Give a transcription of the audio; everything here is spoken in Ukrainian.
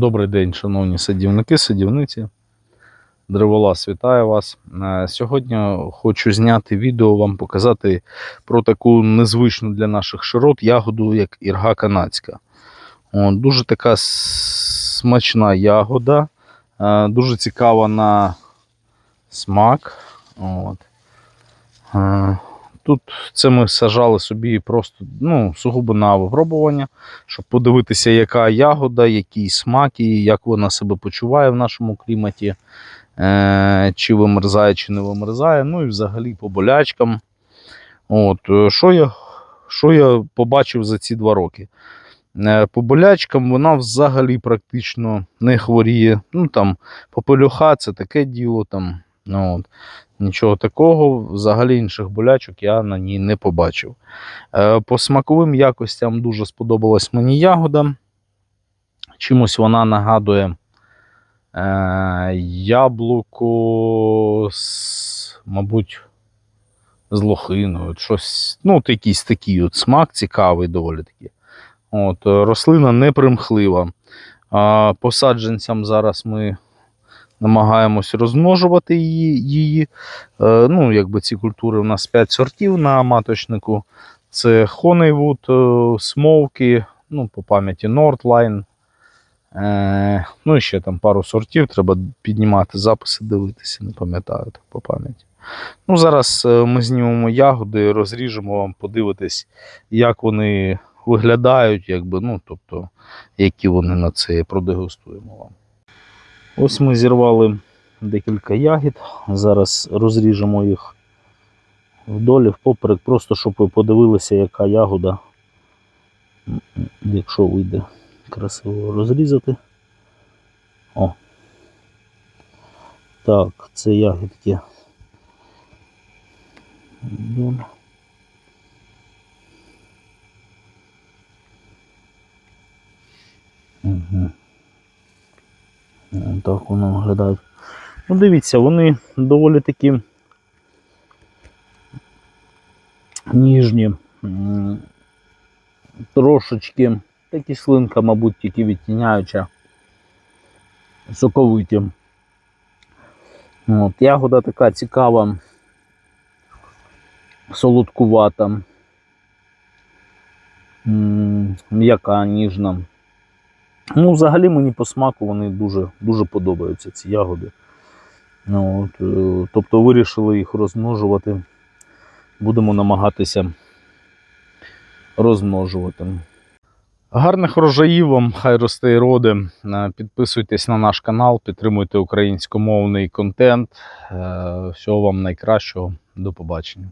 Добрий день, шановні садівники, садівниці. Древолаз вітаю вас. Е, Сьогодні хочу зняти відео, вам показати про таку незвичну для наших широт ягоду, як ірга канадська. Дуже така смачна ягода, е, дуже цікава на смак. Тут це ми сажали собі просто ну, сугубо на випробування щоб подивитися, яка ягода, який смак і як вона себе почуває в нашому кліматі, е, чи вимерзає, чи не вимерзає. Ну і взагалі по болячкам. От, е, що, я, що я побачив за ці два роки? Е, По болячкам вона взагалі практично не хворіє. Ну там попелюха це таке діло. Там, ну, от. Нічого такого, взагалі інших болячок я на ній не побачив. Е, По смаковим якостям дуже сподобалась мені ягода. Чимось вона нагадує е, яблуко, з, мабуть, з лохиною. Щось, ну, якийсь такий от смак цікавий доволі таки. От, е, рослина не примхлива. А, по саджанцям зараз ми намагаємось розмножувати її. її. Е, ну, якби ці культури у нас 5 сортів на маточнику. Це Honeywood, е, ну, по пам'яті Nordline. Е, ну і ще там пару сортів, треба піднімати записи, дивитися, не пам'ятаю так по пам'яті. Ну, зараз е, ми знімемо ягоди, розріжемо вам, подивитись, як вони виглядають, якби, ну, тобто, які вони на це продегустуємо вам. Ось ми зірвали декілька ягід. Зараз розріжемо їх вдолі, впоперек, просто щоб ви подивилися, яка ягода, якщо вийде красиво розрізати. О. Так, це ягідки. Угу. Так воно виглядає. Ну, дивіться, вони доволі такі ніжні, трошечки, та кислинка, мабуть, тільки відтіняюча, соковиті. От, ягода така цікава, солодкувата, м'яка, ніжна. Ну, взагалі мені по смаку вони дуже, дуже подобаються, ці ягоди. Ну, от, е, тобто вирішили їх розмножувати. Будемо намагатися розмножувати. Гарних врожаїв вам, хай росте і роди. Е, Підписуйтесь на наш канал, підтримуйте українськомовний контент. Е, Всього вам найкращого. До побачення.